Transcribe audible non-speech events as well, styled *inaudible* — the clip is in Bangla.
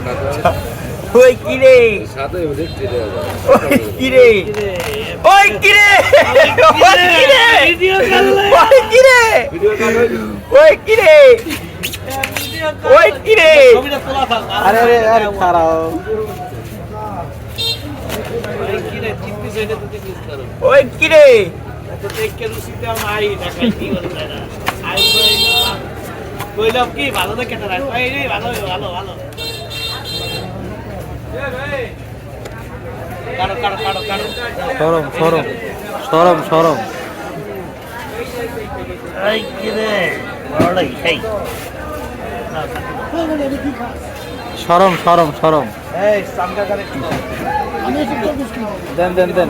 *laughs* কিরে? ওই কিরে? ওই কিরে? ওই কিরে? ওই ভালো দেখে ভালো ভালো ভালো। সরম সরম সরম সরম। সরম সরম সরম। দেন দেন দেন।